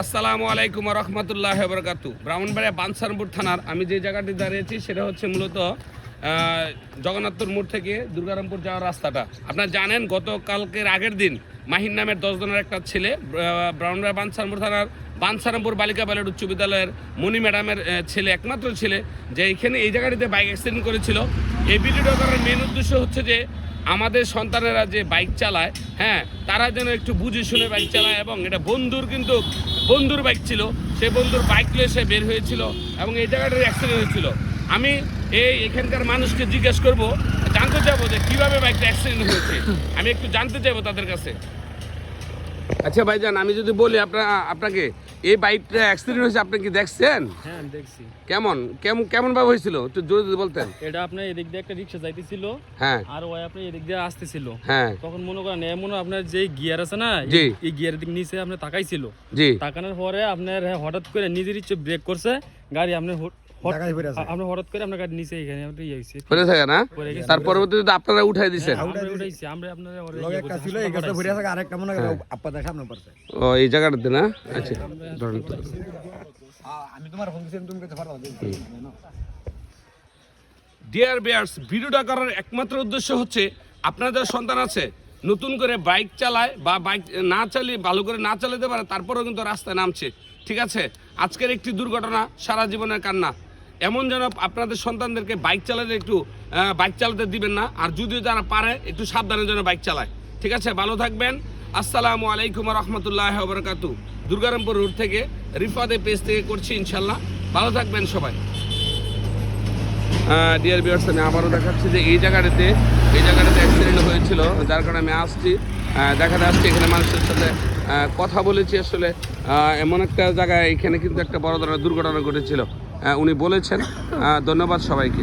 আসসালামু আলাইকুম রহমতুল্লাহ বরকাতু ব্রাহ্মণবাড়িয়া বানসারপুর থানার আমি যে জায়গাটি দাঁড়িয়েছি সেটা হচ্ছে মূলত জগন্নাথপুর মোড় থেকে দুর্গারামপুর যাওয়ার রাস্তাটা। আপনারা জানেন গতকালকের আগের দিন মাহিন নামের দশ জনের একটা ছেলে ব্রাহ্মণবাড়িয়া বানসারপুর থানার বানসারামপুর বালিকা বালিকা উচ্চ বিদ্যালয়ের মণি ম্যাডামের ছেলে, একমাত্র ছেলে, যে এখানে এই জায়গাটিতে বাইক অ্যাক্সিডেন্ট করেছিল। এই ভিডিওটা করার মেন উদ্দেশ্য হচ্ছে যে আমাদের সন্তানেরা যে বাইক চালায় হ্যাঁ তারা যেন একটু বুঝে শুনে বাইক চালায় এবং এটা বন্ধুর কিন্তু, বন্ধুর বাইক ছিল সেই বন্ধুর বাইক নিয়ে সে বের হয়েছিল এবং এই জায়গাটার অ্যাক্সিডেন্ট হয়েছিল। আমি এই এখানকার মানুষকে জিজ্ঞেস করব, জানতে চাইব যে কীভাবে বাইকটা অ্যাক্সিডেন্ট হয়েছে। আমি একটু জানতে চাইব তাদের কাছে। আচ্ছা ভাইজান, আমি যদি বলি আপনার আপনাকে এই বাইকটা অ্যাক্সিডেন্ট হয়েছে আপনি কি দেখছেন? হ্যাঁ দেখছি। কেমন? কেমন কেমন ভাবে হয়েছিল? একটু জোরে যদি বলতেন। এটা আপনার এদিক দিয়ে একটা রিক্সা যাইতেছিল হ্যাঁ। আর ওই আপনি এদিক দিয়ে আসতেছিল। হ্যাঁ। তখন মনে করেন এমন আপনার যে গিয়ার আছে না জি। এই- গিয়ার গিয়ারের দিক নিচে আপনি তাকাইছিল। জি। তাকানোর পরে আপনার হঠাৎ করে নিজের ইচ্ছে ব্রেক করছে গাড়ি আপনি হট- হঠাৎ করে আপনার গাড়ি নিচে এখানে ইয়ে পড়ে থাকে না? তার পরবর্তীতে আপনারা উঠাই দিছেন। আমরা উঠাইছি আমরা লগে ইয়ে একটা ছিল এই গাছটা হাসপাতালে ঘুরে আরেকটা মনে করে আপাতত সামনে পড়ছে। ও এই জায়গাটাতে না? আচ্ছা ধরেন। তো। আমি তোমার ফোন দিছিলাম তুমি কাছে পারো ডিয়ার বেয়ার্স ভিডিওটা করার একমাত্র উদ্দেশ্য হচ্ছে আপনাদের সন্তান আছে নতুন করে বাইক চালায় বা বাইক না চালিয়ে ভালো করে না চালাতে পারে তারপরেও কিন্তু রাস্তায় নামছে। ঠিক আছে? আজকের একটি দুর্ঘটনা সারা জীবনের কান্না। এমন যেন আপনাদের সন্তানদেরকে বাইক চালাতে একটু বাইক চালাতে দিবেন না। আর যদিও যারা পারে, একটু সাবধানে যেন বাইক চালায়। ঠিক আছে? ভালো থাকবেন। আসসালামু আলাইকুম রহমতুল্লাহ বরকাতু দুর্গারামপুর রোড থেকে রিফাদে পেজ থেকে করছি ইনশাল্লাহ ভালো থাকবেন সবাই। ডিয়ার বিয়ার্স আমি আবারও দেখাচ্ছি যে এই জায়গাটাতে এই জায়গাটাতে অ্যাক্সিডেন্ট হয়েছিল, যার কারণে আমি আসছি। দেখাতে আসছি, এখানে মানুষের সাথে কথা বলেছি আসলে। এমন একটা জায়গায় এখানে কিন্তু একটা বড় ধরনের দুর্ঘটনা ঘটেছিল। উনি বলেছেন ধন্যবাদ সবাইকে।